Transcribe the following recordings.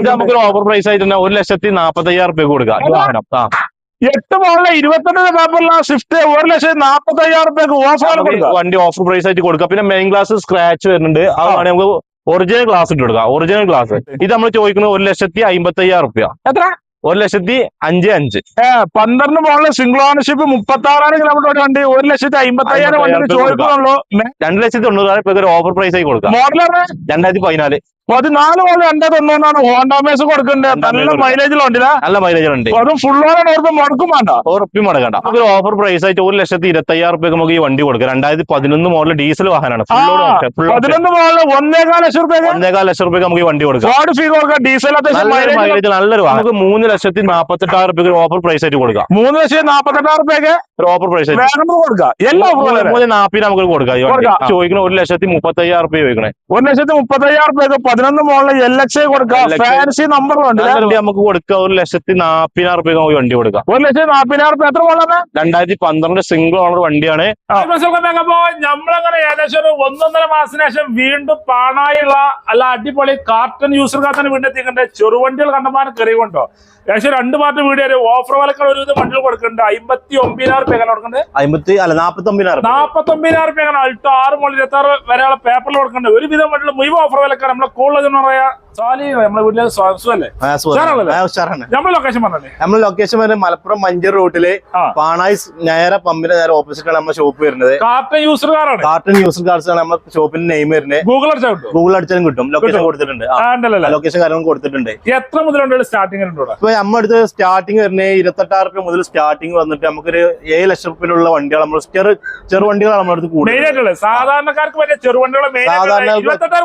ഇത് നമുക്കൊരു over price ആയിട്ട് തന്നെ ഒരു ലക്ഷത്തി നാപ്പത്തി അയ്യായിരം റുപ്യ കൊടുക്കാം. ഈ വാഹനം. ആ. എട്ട് മോളിലെ ഇരുപത്തെട്ട് പേപ്പറിലെ സ്വിഫ്റ്റ് ഒരു ലക്ഷത്തി നാപ്പത്തി അയ്യായിരം റുപ്യക്ക് ഓഫർ കൊടുക്കാം വണ്ടി ഓഫർ പ്രൈസ് ആയിട്ട് കൊടുക്കാം. പിന്നെ മെയിൻ ഗ്ലാസ് സ്ക്രാച്ച് വരുന്നുണ്ട്. അതാണ് വേണമെങ്കിൽ നമുക്ക് ഒറിജിനൽ ഗ്ലാസ് ഇട്ട് കൊടുക്കാം. ഒറിജിനൽ ഗ്ലാസ് ഇത് നമ്മൾ ചോദിക്കുന്നത് ഒരു ലക്ഷത്തി അമ്പത്തി അയ്യായിരം റുപ്യ എത്ര? ഒരു ലക്ഷത്തി അഞ്ച് അഞ്ച്. പന്ത്രണ്ട് മോളിലെ സിംഗിൾ ഓണർഷിപ്പ് മുപ്പത്തി ആറായിരം കിലോമീറ്റർ വണ്ടി. ഒരു ലക്ഷത്തി അമ്പത്തി അയ്യായിരം വണ്ടി അമ്പത്തയ്യായിരം ചോദിക്കുന്നുള്ളൂ. രണ്ട് ലക്ഷത്തി തൊണ്ണൂറായിരം ഒരു ഓഫർ പ്രൈസ് ആയി കൊടുക്കാം. മോഡലാണ് രണ്ടായിരത്തി പതിനാല്. പതിനാല് പോലെ രണ്ടേ തൊണ്ണൂറാണ് ഹോണ്ടാമേസ് കൊടുക്കേണ്ടത് നല്ല മൈലേജ് വണ്ടില്ല നല്ല മൈലേജ് ഉണ്ട് അതും ഫുൾ ഓണാണ് ഓർമ്മ മുടക്കും വേണ്ട. ഉറപ്പി മടക്കണ്ട. ഒരു ഓഫർ പ്രൈസ് ആയിട്ട് ഒരു ലക്ഷത്തി ഇരുപത്തി അയ്യായിരം റുപ്യക്ക് നമുക്ക് ഈ വണ്ടി കൊടുക്കുക രണ്ടായിരത്തി പതിനൊന്ന് മോഡൽ ഡീസൽ വാഹനമാണ്. പതിനൊന്ന് മോഡൽ ഒന്നേകാൽ ലക്ഷം റുപ്യ ഒന്നേകാൽ ലക്ഷം റുപ്യക്ക് നമുക്ക് ഈ വണ്ടി കൊടുക്കാം. ഡീസൽ മൈലേജ് നല്ലൊരു വാഹനം. നമുക്ക് മൂന്ന് ലക്ഷത്തി നാപ്പത്തെട്ടായിരം റുപ്യക്ക് ഒരു ഓഫർ പ്രൈസ് ആയിട്ട് കൊടുക്കാം. മൂന്ന് ലക്ഷത്തി നാപ്പത്തെട്ടായിരം റുപ്യക്ക് ഒരു ഓഫർ പ്രൈസ് ആയിട്ട്. കൊടുക്കാം. എല്ലാ നാപ്പിന് നമുക്ക് കൊടുക്കാം ചോദിക്കണ ഒരു ലക്ഷത്തി മുപ്പത്തി അയ്യായിരം റുപ്യ ചോദിക്കണേ. ഒരു ലക്ഷത്തി മുപ്പത്തി അയ്യായിരം റുപ്യക്ക് പതിനൊന്ന് മോളിൽ എൽ എക്സ് ഐ കൊടുക്കാം ഫാൻസി നമ്പർ ഉണ്ട് വണ്ടി നമുക്ക് കൊടുക്കാം. ഒരു ലക്ഷത്തി നാപ്പതിനായിരം റുപ്യ നമുക്ക് വണ്ടി കൊടുക്കാം. ഒരു ലക്ഷത്തി നാപ്പതിനായിരം റുപ്യ. എത്ര മോളാണ് രണ്ടായിരത്തി പന്ത്രണ്ട് സിംഗിൾ ഓണർ വണ്ടിയാണ്. നമ്മളങ്ങനെ ഏകദേശം ഒരു ഒന്നൊന്നര മാസത്തിന് ശേഷം വീണ്ടും പാണായുള്ള അല്ല അടിപൊളി കാർട്ടൺ യൂസർക്കാർ തന്നെ വീണ്ടും എത്തിക്കണ്ടേ ചെറുവണ്ടികൾ കണ്ടമാനം കയറി കൊണ്ടോ ഏകദേശം രണ്ട് പാർട്ട് വീഡിയോ ഒരു ഓഫർ വലക്കൾ ഒരു വണ്ടികൾ കൊടുക്കുന്നുണ്ട്. അമ്പത്തി ഒമ്പതിനായിരം രൂപ കൊടുക്കുന്നുണ്ട്? അമ്പത്തി അല്ല നാപ്പത്തി ഒമ്പതിനായിരം നാപ്പത്തി ഒമ്പതിനായിരം രൂപ അൾട്ടോ ആറ് മോളിൽ ഇരുപത്തി ആറ് വരെയുള്ള പേപ്പറിൽ കൊടുക്കുന്നുണ്ട്. ഒരുവിധം വണ്ടികൾ മുഴുവൻ ഓഫർ വിലക്കാണ് നമ്മളെ കൂടുതൽ എന്ന് പറയാ നമ്മൾ ലൊക്കേഷൻ വരുന്നത് മലപ്പുറം മഞ്ചേരി റൂട്ടിൽ. പാണായി നേരെ പമ്പിന്റെ നേരെ ഓപ്പോസിറ്റ് ആണ് നമ്മുടെ ഷോപ്പ് വരുന്നത്. കാർട്ടൺ കാർട്ടൺ യൂസർ കാർഡ്സ് ആണ് നമ്മുടെ ഷോപ്പിന്റെ നെയിം വരുന്നത്. ഗൂഗിൾ അടിച്ചാൽ ഗൂഗിൾ അടിച്ചാലും കിട്ടും. ലൊക്കേഷൻ കൊടുത്തിട്ടുണ്ട്. ലൊക്കേഷൻ കാര്യങ്ങൾ കൊടുത്തിട്ടുണ്ട്. എത്ര മുതൽ സ്റ്റാർട്ടിംഗ് ഇപ്പൊ നമ്മുടെ അടുത്ത് സ്റ്റാർട്ടിങ് വരുന്നത് ഇരുപത്തെട്ടായിരം രൂപ മുതൽ സ്റ്റാർട്ടിംഗ് വന്നിട്ട് നമുക്കൊരു ഏഴ് ലക്ഷം റുപ്യയിലുള്ള വണ്ടികൾ നമ്മൾ ചെറു ചെറു വണ്ടികളാണ് നമ്മുടെ അടുത്ത് കൂടുതൽ. സാധാരണക്കാർക്ക് സാധാരണ-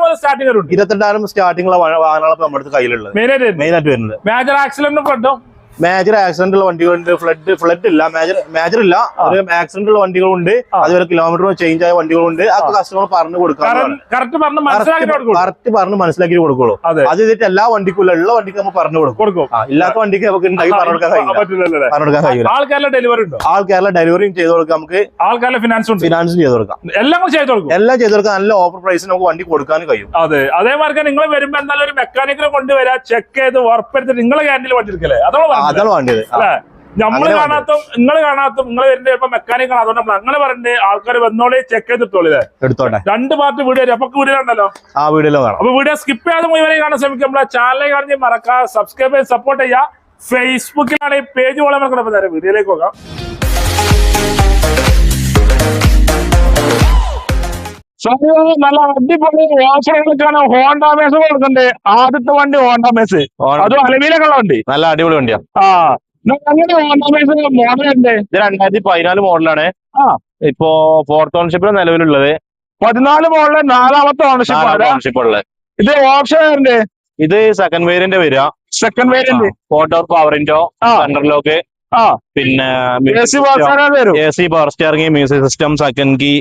മുതൽ സ്റ്റാർട്ടിംഗ് ഇരുപത്തെട്ടായിരം സ്റ്റാർട്ടിംഗ് ഉള്ള വാഹനങ്ങളാണ് നമ്മുടെ അടുത്ത് കയ്യിലുള്ളത്. മെയിൻ ആയിട്ട് വരുന്നത്. മേജർ ആക്സിഡന്റും ഫ്ലഡും മേജർ ആക്സിഡന്റ് ഉള്ള വണ്ടികളുണ്ട്. ഫ്ലഡ് ഫ്ലഡ് ഇല്ല. മേജർ മേജർ ഇല്ല. ഒരു ആക്സിഡന്റ് ഉള്ള വണ്ടികളുണ്ട്. അതുപോലെ കിലോമീറ്റർ ചേഞ്ച് ആയ വണ്ടികളുണ്ട്. അതൊക്കെ കസ്റ്റമർ പറഞ്ഞു കൊടുക്കാം. കറക്റ്റ് പറഞ്ഞ് മനസ്സിലാക്കി കൊടുക്കുള്ളൂ. അതെ. അത് ചെയ്തിട്ട് എല്ലാ വണ്ടിക്കും ഉള്ള വണ്ടിക്ക് നമ്മൾ പറഞ്ഞു കൊടുക്കും. ഇല്ലാത്ത വണ്ടിക്ക് നമുക്ക് ഉണ്ടാക്കി പറഞ്ഞു കൊടുക്കാൻ കഴിയില്ല. പറ്റില്ലല്ലേ പറഞ്ഞു കൊടുക്കാൻ കഴിയില്ല. ആൾക്കാരുടെ ഡെലിവറി ഉണ്ടോ? ഡെലിവറിയും ചെയ്ത് കൊടുക്കാം നമുക്ക്. ആൾക്കാരുടെ ഫിനാൻസ് ഫിനാൻസും ചെയ്ത് കൊടുക്കാം. എല്ലാം ചെയ്ത് കൊടുക്കും. എല്ലാം ചെയ്ത് കൊടുക്കാം നല്ല ഓഫർ പ്രൈസ് നമുക്ക് വണ്ടി കൊടുക്കാനും കഴിയും. അതെ. അതേമാർക്ക് നിങ്ങൾ വരുമ്പോ എന്തായാലും ഒരു മെക്കാനിക്കിനെ കൊണ്ടുവരാ ചെക്ക് ചെയ്ത് ഉറപ്പെടുത്തിട്ട് നിങ്ങളെ ക്യാൻഡിൽ വണ്ടി എടുക്കല്ലേ? പറഞ്ഞത് അതാണ് വേണ്ടത്. നമ്മൾ കാണാത്തും നിങ്ങൾ കാണാത്തും നിങ്ങൾ വരുന്ന ചിലപ്പോ മെക്കാനിക് ആണ് അതുകൊണ്ട് നമ്മൾ അങ്ങനെ പറഞ്ഞിട്ട് ആൾക്കാർ വന്നോളെ ചെക്ക് ചെയ്തിട്ടോളേ എടുത്തോട്ടെ. രണ്ട് പാർട്ട് വീഡിയോ വരും. അപ്പൊ വീഡിയോ ഉണ്ടല്ലോ ആ വീഡിയോ കാണാം. അപ്പൊ വീഡിയോ സ്കിപ്പ് ചെയ്യാതെ മുഴുവനെ കാണാൻ ശ്രമിക്കും നമ്മളെ ചാനൽ കാണി മറക്കാം സബ്സ്ക്രൈബ് ചെയ്ത് സപ്പോർട്ട് ചെയ്യാം ഫേസ്ബുക്കിലാണ് ഈ പേജ് പോലെ നമുക്ക് വീഡിയോയിലേക്ക് പോകാം. നല്ല അടിപൊളി ഓഫറുകൾക്കാണ് ഹോണ്ടാമേസ് കൊടുക്കണ്ടേ? ആദ്യത്തെ വണ്ടി ഹോണ്ടാമേസ് അതും അത് ഉള്ള വണ്ടി. നല്ല അടിപൊളി വണ്ടിയാ. ആ. അങ്ങനെ ഇത് രണ്ടായിരത്തി പതിനാല് മോഡലാണ് ആ. ഇപ്പോ ഫോർത്ത് ഓൺഷിപ്പിൽ നിലവിലുള്ളത്. പതിനാല് മോഡൽ നാലാമത്തെ ഓണർഷിപ്പ് ഉള്ളത്. ഇത് ഓപ്ഷൻ ഉണ്ട് ഇത് സെക്കൻഡ് വേരിയന്റ് വരിക. സെക്കൻഡ് വേരിയന്റ് ഫോട്ടോ പവറിന്റോ ആ. പിന്നെ A C power steering music system second key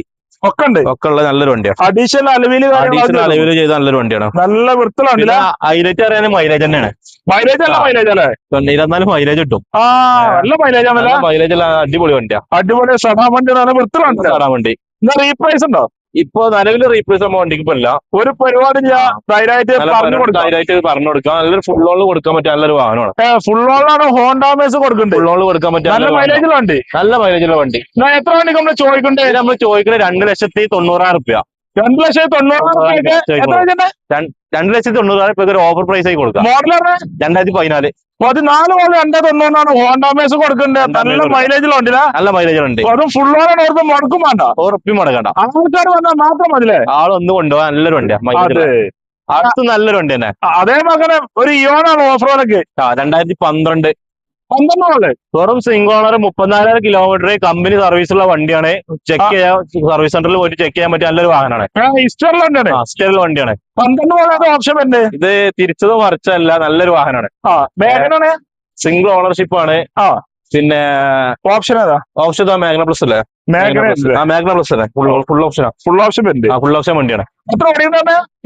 ഒക്കെ ഉണ്ട് ഒക്കെ ഉള്ള നല്ലൊരു വണ്ടിയാണ്. അഡീഷണൽ അലവിൽ അഡീഷണൽ അലവിൽ ചെയ്ത നല്ലൊരു വണ്ടിയാണ്. നല്ല വൃത്തിലാണ് ഹൈലൈറ്റ് അറിയാൻ മൈലേജ് തന്നെയാണ്. മൈലേജ് അല്ല മൈലേജ് അല്ലേ? ഇരുപത്തിനാല് മൈലേജ് കിട്ടും. ആ നല്ല മൈലേജ് ആണല്ലേ? മൈലേജ് അടിപൊളി വണ്ടിയാ. അടിപൊളി സടാ വണ്ടി വൃത്തിലാണ് സടാ വണ്ടി. റീപ്രൈസ് ഉണ്ടോ? ഇപ്പൊ നിലവിൽ റീപ്ലേസ് വണ്ടിക്ക് ഇപ്പൊ ഇല്ല ഒരു പരിപാടി ഞാൻ ധൈര്യമായിട്ട് പറഞ്ഞു കൊടുക്കാം. ധൈര്യമായിട്ട് പറഞ്ഞു കൊടുക്കാം. നല്ലൊരു ഫുൾ ഓൾ കൊടുക്കാൻ പറ്റിയ നല്ലൊരു വാഹനമാണ്. ഫുൾ ഓളാണ് ഹോണ്ടാമേസ് കൊടുക്കുന്നുണ്ട് ഫുൾ കൊടുക്കാൻ പറ്റിയ നല്ല മൈലേജുള്ള. വണ്ടി. നല്ല മൈലേജുള്ള വണ്ടി. എത്ര വണ്ടി നമ്മൾ ചോദിക്കണ്ടേ? നമ്മൾ ചോദിക്കുന്നത് രണ്ട് ലക്ഷത്തി തൊണ്ണൂറായിരം റുപ്യ. രണ്ട് ലക്ഷത്തി തൊണ്ണൂറായിരം രണ്ട് ലക്ഷത്തി തൊണ്ണൂറായിരം ഇപ്പൊ ഒരു ഓഫർ പ്രൈസ് ആയി കൊടുക്കാം. മോഡലാണ്? രണ്ടായിരത്തി പതിനാല് പതിനാല് പോലെ രണ്ടേ തൊണ്ണൂറാണ് ഹോണ്ടാമേസ് കൊടുക്കുന്നുണ്ട് നല്ല മൈലേജിൽ നല്ല മൈലേജ് ഉണ്ട് അതും ഫുൾ ഓൺ ഓർമ്മ മുടക്കും വേണ്ട. ഉറപ്പി മടക്കണ്ട. ആൾക്കാർ വന്നാൽ മാത്രം മതിലേ? ആളൊന്ന് കൊണ്ടുപോകാൻ നല്ലൊരു വണ്ടിയാ. അടുത്ത് നല്ലൊരു വണ്ടി തന്നെ. അതേ മകനെ ഒരു ഇയോണാണ് ഓഫർ ആ രണ്ടായിരത്തി പന്ത്രണ്ട് പന്ത്രണ്ട് പോലെ വെറും സിംഗിൾ ഓണർ മുപ്പത്തിനാലായിരം കിലോമീറ്റർ കമ്പനി സർവീസുള്ള വണ്ടിയാണ്. ചെക്ക് ചെയ്യാൻ സർവീസ് സെന്ററിൽ പോയിട്ട് ചെക്ക് ചെയ്യാൻ പറ്റിയ നല്ലൊരു വാഹനമാണ്. ഇസ്റ്ററിലുണ്ടാണ് സ്റ്റേറിൽ വണ്ടിയാണ്. പന്ത്രണ്ട് ഓപ്ഷൻ വരുന്നത് ഇത് തിരിച്ചത് മറിച്ചല്ല നല്ലൊരു വാഹനമാണ്. മേഘനാണ് സിംഗിൾ ഓണർഷിപ്പ് ആണ്. ആ. പിന്നെ ഓപ്ഷൻ ഏതാ? ഓപ്ഷൻ മാഗ്ന പ്ലസ് അല്ലേ? മാഗ്ന പ്ലസ് അല്ലേ? Full option full option full option വണ്ടിയാണ്. എത്ര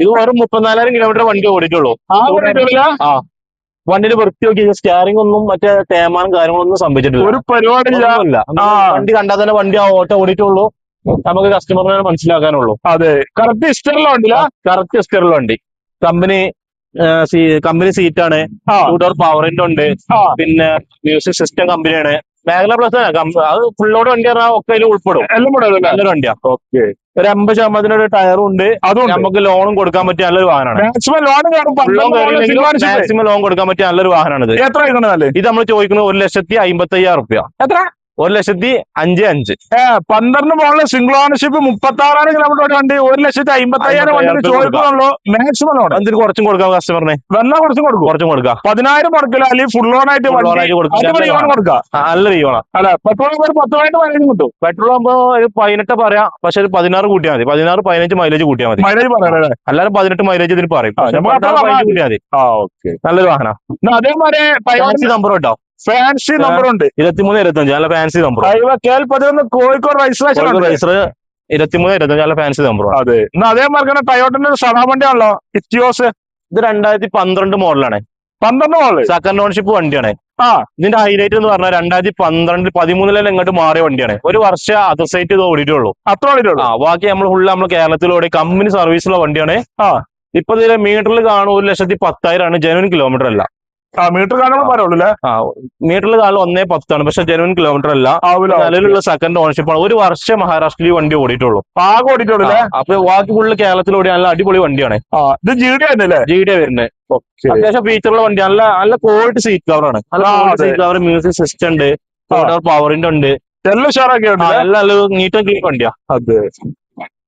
ഇത് വെറും മുപ്പത്തിനാലായിരം കിലോമീറ്റർ വണ്ടി ഓടിയിട്ടുള്ളൂ. ആ. വണ്ടിയിൽ വൃത്തി നോക്കി സ്റ്റിയറിംഗ് ഒന്നും മറ്റേ തേമാനും കാര്യങ്ങളൊന്നും സംഭവിച്ചിട്ടില്ല. ഒരു പരിപാടിയില്ല. വണ്ടി കണ്ടാൽ തന്നെ വണ്ടി ആ ഓട്ടോ ഓടിയിട്ടുള്ളൂ. നമുക്ക് കസ്റ്റമറിനെ മനസ്സിലാക്കാനുള്ളൂ. അതെ. കറക്റ്റ് ഇസ്റ്ററിലുണ്ടല്ല കറക്റ്റ് സ്റ്റിയറിൽ വണ്ടി. കമ്പനി കമ്പനി സീറ്റാണ് ടൂ ഡോർ പവറിന്റെ ഉണ്ട്. പിന്നെ മ്യൂസിക് സിസ്റ്റം കമ്പനിയാണ് മേഖല പ്ലസ് അത് ഫുള്ളോട് വണ്ടി പറഞ്ഞാൽ ഒക്കെ അതിൽ ഉൾപ്പെടും. എല്ലാം കൂടെ നല്ലൊരു വണ്ടിയാ. ഓക്കെ. ഒരു അമ്പത് ശതമാനത്തിന് ഒരു ടയറും ഉണ്ട്. അതുകൊണ്ട് നമുക്ക് ലോണും കൊടുക്കാൻ പറ്റിയ നല്ലൊരു വാഹനമാണ്. മാക്സിമം ലോൺ കൊടുക്കാൻ പറ്റിയ നല്ലൊരു വാഹനമാണ് ഇത് എത്ര ഇത് നമ്മൾ ചോദിക്കുന്നത് ഒരു ലക്ഷത്തി അമ്പത്തി അയ്യായിരം റുപ്യ. എത്ര? ഒരു ലക്ഷത്തി അഞ്ച്. അഞ്ച് പന്ത്രണ്ട് മോളിലെ സിംഗിൾ ഓണർഷിപ്പ് മുപ്പത്തി ആറായിരം കിലോമീറ്റർ വണ്ടി ഒരു ലക്ഷത്തി അമ്പത്തി അയ്യായിരം വണ്ടി ചോദിക്കുന്നുള്ളൂ മാക്സിമം ലോൺ കുറച്ചും കൊടുക്കാം കസ്റ്റമറിന് വെള്ളം കുറച്ചും കൊടുക്കും. കുറച്ചും കൊടുക്കാം. പതിനായിരം കൊടുക്കില്ല അല്ലെങ്കിൽ ഫുൾ ഓൺ ആയിട്ട് കൊടുക്കാം. കൊടുക്കാം. ആ, അല്ല? പെട്രോൾ ഒരു പത്ത് പതിനെട്ട് മൈലേജ് കിട്ടും. പെട്രോൾ ആകുമ്പോ ഒരു പതിനെട്ട് പറയാം. പക്ഷെ ഒരു പതിനാറ് കൂട്ടിയാൽ മതി. പതിനാറ് പതിനഞ്ച് മൈലേജ് കൂട്ടിയാൽ മതി. മൈലേജ് പറയാം എല്ലാവരും പതിനെട്ട് മൈലേജ് ഇതിന് പറയും. കൂട്ടിയാൽ മതി. നല്ലൊരു വാഹനം. അതേമാതിരി നമ്പർ കേട്ടോ ഫാൻസി നമ്പർ ഉണ്ട്. ഇരുപത്തിമൂന്ന് ഇരുപത്തഞ്ച് നല്ല ഫാൻസി നമ്പർ ഹൈവ കെ എൽ പതിനൊന്ന് കോഴിക്കോട് രജിസ്ട്രേഷൻ ഇരുപത്തിമൂന്ന് ഇരുപത്തഞ്ച് നല്ല ഫാൻസി നമ്പർ അതെ. എന്നാ അതേ തന്നെ ടയോട്ടിന്റെ ഒരു സദാ വണ്ടിയാണല്ലോ? ഇറ്റിയോസ് ഇത് രണ്ടായിരത്തി പന്ത്രണ്ട് മോഡലാണ് പന്ത്രണ്ട് മോഡൽ സെക്കൻഡ് ഓൺഷിപ്പ് വണ്ടിയാണ്. ആ. ഇതിന്റെ ഹൈലൈറ്റ് എന്ന് പറഞ്ഞാൽ രണ്ടായിരത്തി പന്ത്രണ്ടിൽ പതിമൂന്നിലെല്ലാം ഇങ്ങോട്ട് മാറിയ വണ്ടിയാണ്. ഒരു വർഷം അതർ സൈറ്റ് ഇത് ഓടിയിട്ടുള്ളൂ. അത്ര ഓടിയിട്ടുള്ളൂ. ആ ബാക്കി നമ്മൾ ഫുള്ള് നമ്മൾ കേരളത്തിലൂടെ കമ്പനി സർവീസുള്ള വണ്ടിയാണ്. ആ. ഇപ്പൊ ഇതിലെ മീറ്ററിൽ കാണും ഒരു ലക്ഷത്തി പത്തായിരം ആണ് ജനുവൻ കിലോമീറ്റർ അല്ല. മീറ്റർ കാണുമ്പോൾ പറയുള്ളൂ അല്ലേ ആ മീറ്ററിൽ കാണും ഒന്നേ പത്താണ്. പക്ഷെ ജനുവൻ കിലോമീറ്റർ അല്ല. നിലവിലുള്ള സെക്കൻഡ് ഓണർഷിപ്പ് ആണ്. ഒരു വർഷം മഹാരാഷ്ട്രയിൽ വണ്ടി ഓടിയിട്ടുള്ളൂ. ആകെ ഓടിയിട്ടുള്ളൂ അപ്പൊ ബാക്കി ഫുള്ള് കേരളത്തിൽ ഓടിയ നല്ല അടിപൊളി വണ്ടിയാണ്. ഇത് ജി ഡി അല്ലേ ജി ഡി വരുന്നത്. അത്യാവശ്യം ഫീച്ചറുള്ള വണ്ടി. നല്ല നല്ല ക്വാളിറ്റി സീറ്റ് കവർ ആണ്. നല്ല സീറ്റ് കവർ മ്യൂസിക് സിസ്റ്റം ഉണ്ട്. പവറിന്റെ ഉണ്ട്. എല്ലാം ഉഷാറാക്കിയാണ് നല്ല നീറ്റ് ആൻഡ് ക്ലീൻ വണ്ടിയാ. അതെ.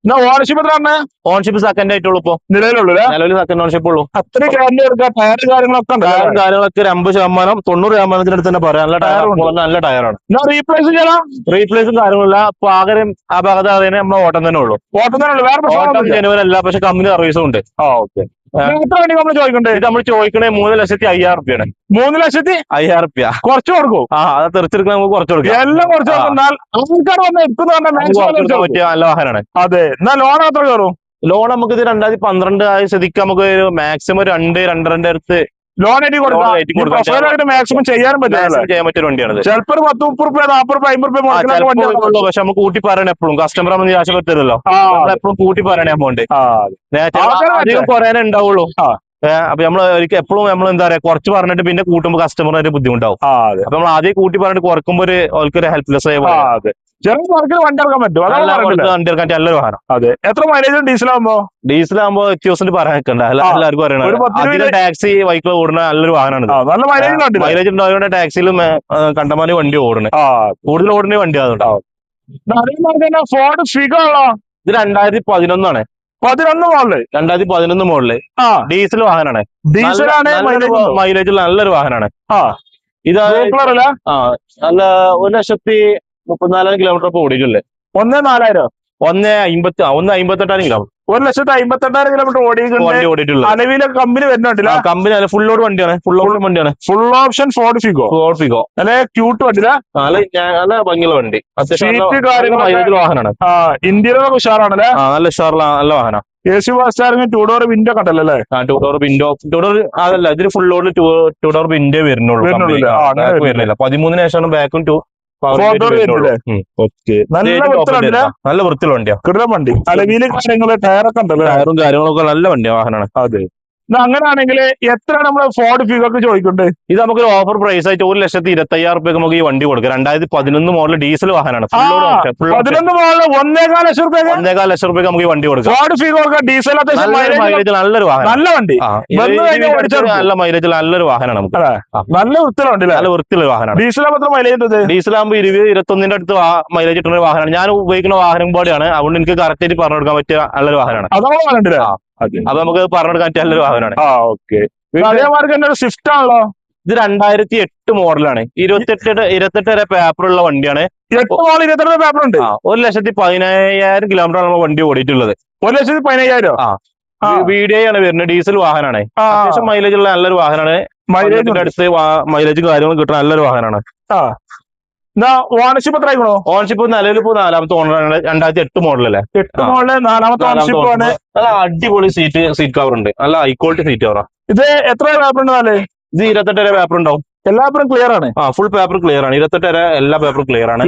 എന്നാ ഓണർഷിപ്പ് എത്ര പറഞ്ഞേ? ഓൺഷിപ്പ് സെക്കൻഡ് ആയിട്ടുള്ളൂ ഇപ്പൊ. നിലവിലുള്ളൂ നിലവിൽ സെക്കൻഡ് ഓൺഷിപ്പ് ഉള്ളൂ. അത്രയും ഗ്യാരണ്ടി എടുക്കാം ടയർ കാര്യങ്ങളൊക്കെ ഉണ്ട് ടയർ കാര്യങ്ങളൊക്കെ ഒരു അമ്പത് ശതമാനം തൊണ്ണൂറ് ശതമാനത്തിനടുത്ത് തന്നെ പറയാം. നല്ല ടയർ നല്ല ടയറാണ് എന്നാ റീപ്ലേസ് ചെയ്യണം റീപ്ലേസും കാര്യങ്ങളില്ല അപ്പൊ ആഗ്രഹം ആ ഭാഗത്ത് അറിയാൻ നമ്മൾ ഓട്ടം തന്നെ ഉള്ളൂ. ഓട്ടം തന്നെ ഉള്ളൂ. വേറെ ഓട്ടം. ജനുവൻ അല്ല പക്ഷെ കമ്പനി സർവീസും ഉണ്ട്. ആ ഓക്കെ എത്ര വേണ്ടി നമ്മൾ ചോദിക്കണ്ടേ? ഇത് നമ്മൾ ചോദിക്കണേ മൂന്ന് ലക്ഷത്തി അയ്യായിരം റുപ്യാണ്. മൂന്ന് ലക്ഷത്തി അയ്യായിരം റുപ്യ. കുറച്ച് കൊടുക്കും. ആ അത് തെറിച്ചെടുക്കാൻ നമുക്ക് കുറച്ച് കൊടുക്കും. എല്ലാം കുറച്ച്. കൊടുക്കുന്നാൽ ആൾക്കാർ വന്ന്. പറ്റിയ നല്ല വാഹനമാണ്. അതെ. എന്നാ ലോൺ എത്ര കയറും? ലോൺ നമുക്ക് ഇത് രണ്ടായിരത്തി പന്ത്രണ്ട് ആയ സ്ഥിതിക്ക് നമുക്ക് മാക്സിമം രണ്ട് രണ്ടരന്റെ അടുത്ത് ലോൺ ആയിട്ട് കൊടുക്കാം. മാക്സിമം ചെയ്യാനും പറ്റില്ല ചിലപ്പോ ഒരു പത്ത് മുപ്പത് റുപ്യ നാപ്പത് റുപ്യ അമ്പത് റുപ്യ പക്ഷെ നമുക്ക് കൂട്ടി പറയണം എപ്പോഴും. കസ്റ്റമർ നമ്മൾ നിരാശ പറ്റരുതല്ലോ എപ്പോഴും കൂട്ടി പറയണേ എമൗണ്ട് കുറയാനേ ഉണ്ടാവുള്ളൂ. അപ്പൊ നമ്മൾ ഒരിക്കൽ എപ്പോഴും നമ്മൾ എന്താ പറയാ കുറച്ച് പറഞ്ഞിട്ട് പിന്നെ കൂട്ടുമ്പോൾ കസ്റ്റമറിന് ബുദ്ധിമുട്ടാവും. അപ്പൊ നമ്മൾ ആദ്യം കൂട്ടി പറഞ്ഞിട്ട് കുറക്കുമ്പോ ഒരു ഒരു ഹെൽപ്ലെസ് ആയി ചെറിയ മാർക്കിൽ വണ്ടി ഇറക്കാൻ പറ്റും. വണ്ടി എടുക്കാൻ നല്ലൊരു വാഹനം. അതെ. എത്ര മൈലേജ് പറയാൻ നിൽക്കണ്ട. എല്ലാവർക്കും അറിയണം ടാക്സി ബൈക്കിൽ ഓടുന്ന നല്ലൊരു വാഹനമാണ് നല്ല മൈലേജ് മൈലേജ് ഉണ്ടായതുകൊണ്ട് ടാക്സിയിലും കണ്ടമാനം വണ്ടി ഓടണേ ആ കൂടുതൽ ഓടുന്ന വണ്ടി ആണ് ഫോർഡ് ഇത് രണ്ടായിരത്തി പതിനൊന്നാണ്. പതിനൊന്ന് മോളിൽ രണ്ടായിരത്തി പതിനൊന്ന് മോഡൽ. ആ. ഡീസൽ വാഹനമാണ് ഡീസലാണ് മൈലേജ് മൈലേജ് നല്ലൊരു വാഹനമാണ് ആ. ഇത് ആ നല്ല ഒരു ലക്ഷത്തി മുപ്പത്തിനാലായിരം കിലോമീറ്റർ ഒന്നേ ഒന്ന് നാലായിരം. ഒന്ന് അമ്പത്തി ഒന്ന് അമ്പത്തെട്ടായിരം കിലോമീറ്റർ ഒരു ലക്ഷത്തി അമ്പത്തെട്ടായിരം കിലോമീറ്റർ ഓടിയിട്ടുണ്ട്. അലവിലെ കമ്പനി വരുന്നുണ്ടല്ല. കമ്പനി അല്ല ഫുൾ ലോഡ് വണ്ടിയാണ്. ഫുൾ ലോഡ് വണ്ടിയാണ്. Full option Ford Figo Ford Figo അല്ലെ ക്യൂട്ട് വണ്ടിയില്ല നല്ല ഭംഗിയുള്ള വണ്ടി. വാഹനമാണ്. ആ ഇന്ത്യയിലൊക്കെ ഉഷാറാണല്ലേ? നല്ല ഉഷാറുള്ള നല്ല വാഹനം. എ സി ഫാസ്റ്റാറിന് സ്റ്റാറിന് ടൂ ഡോർ വിൻഡോ കണ്ടല്ലേ two door window two door അതല്ല ഇതിന് full load two door window വരുന്നുള്ളൂ. വരുന്നില്ല. പതിമൂന്നിന് ശേഷമാണ് ബാക്കും ടു നല്ല വൃത്തിയുള്ള വണ്ടിയാ. കിടന്ന വണ്ടി. അലവിൽ കാര്യങ്ങൾ ടയറൊക്കെ ഉണ്ടല്ലോ? ടയറും കാര്യങ്ങളൊക്കെ നല്ല വണ്ടിയാ വാഹനമാണ് അതെ. അങ്ങനെയാണെങ്കിൽ എത്ര നമ്മൾ ഫോർഡ് ഫിഗർക്ക് ചോദിക്കുന്നുണ്ട് ഇത് നമുക്ക് ഓഫർ പ്രൈസ് ആയിട്ട് ഒരു ലക്ഷത്തി ഇരുപത്തി അയ്യായിരം റുപ്യക്ക് നമുക്ക് ഈ വണ്ടി കൊടുക്കാം. രണ്ടായിരത്തി പതിനൊന്ന് മോഡൽ ഡീസൽ വാഹനമാണ്. പതിനൊന്ന് മോഡൽ ഒന്നേകാൽ ലക്ഷം റുപ്യ ഒന്നേകാൽ ലക്ഷം റുപ്യക്ക് നമുക്ക് ഈ വണ്ടി കൊടുക്കാം. ഫോർഡ് ഫ്യൂഗൊക്കെ ഡീസൽ മൈലേജ് നല്ലൊരു വാഹനം. നല്ല വണ്ടി. നല്ല മൈലേജ് നല്ലൊരു വാഹനമാണ് നമുക്ക്. നല്ല വൃത്തിയുള്ള വണ്ടി നല്ല വൃത്തിയുള്ള വാഹനമാണ്. ഡീസൽ ആകുമ്പോൾ മൈലേജ് ഡീസൽ ആകുമ്പോൾ ഇരുപത് ഇരുപത്തൊന്നിന്റെ അടുത്ത് മൈലേജ് കിട്ടുന്ന ഒരു വാഹനമാണ്. ഞാൻ ഉപയോഗിക്കുന്ന വാഹനം പോലെയാണ് അതുകൊണ്ട് എനിക്ക് കറക്റ്റ് ആയിട്ട് പറഞ്ഞു കൊടുക്കാൻ പറ്റിയ നല്ലൊരു വാഹനമാണ്. അതാണ് അപ്പൊ നമുക്ക് പറഞ്ഞെടുക്കാൻ പറ്റിയ വാഹനമാണ്. ആ ഓക്കെ. അതേമാതിരി തന്നെ ഒരു സ്വിഫ്റ്റ് ആണല്ലോ? ഇത് രണ്ടായിരത്തി എട്ട് മോഡലാണ്. ഇരുപത്തെട്ട് ഇരുപത്തെട്ട് വരെ പേപ്പർ ഉള്ള വണ്ടിയാണ്. പേപ്പർ ഉണ്ട്? ഒരു ലക്ഷത്തി പതിനായിരം കിലോമീറ്റർ ആണ് വണ്ടി ഓടിയിട്ടുള്ളത്. ഒരു ലക്ഷത്തി പതിനയ്യായിരം? ആ. വീഡിയോ ആണ് വരുന്നത് ഡീസൽ വാഹനമാണ്. അത്യാവശ്യം മൈലേജ് ഉള്ള നല്ലൊരു വാഹനമാണ്. മൈലേജ് അടുത്ത് മൈലേജ് കാര്യങ്ങളും കിട്ടുന്ന നല്ലൊരു വാഹനമാണ്. ഓണർഷിപ്പ് എത്ര ആയിക്കണോ? ഓണർഷിപ്പ് നിലവിൽ ഇപ്പോ നാലാമത്തെ ഓണറാണ് രണ്ടായിരത്തി എട്ട് മോഡലല്ലേ എട്ട് മോഡൽ നാലാമത്തെ ഓണർഷിപ്പ് ആണ്. നല്ല അടിപൊളി സീറ്റ് സീറ്റ് കവർ ഉണ്ട്. നല്ല ഹൈ ക്വാളിറ്റി സീറ്റ് കവറാ ഇത് എത്ര പേപ്പർ ഉണ്ട് നാല്? ഇത് ഇരുപത്തെട്ട് വരെ പേപ്പർ ഉണ്ടാവും. എല്ലാ പേപ്പറും ക്ലിയർ ആണ്. ആ ഫുൾ പേപ്പർ ക്ലിയർ ആണ്. ഇരുപത്തെട്ട് വരെ എല്ലാ പേപ്പറും ക്ലിയർ ആണ്.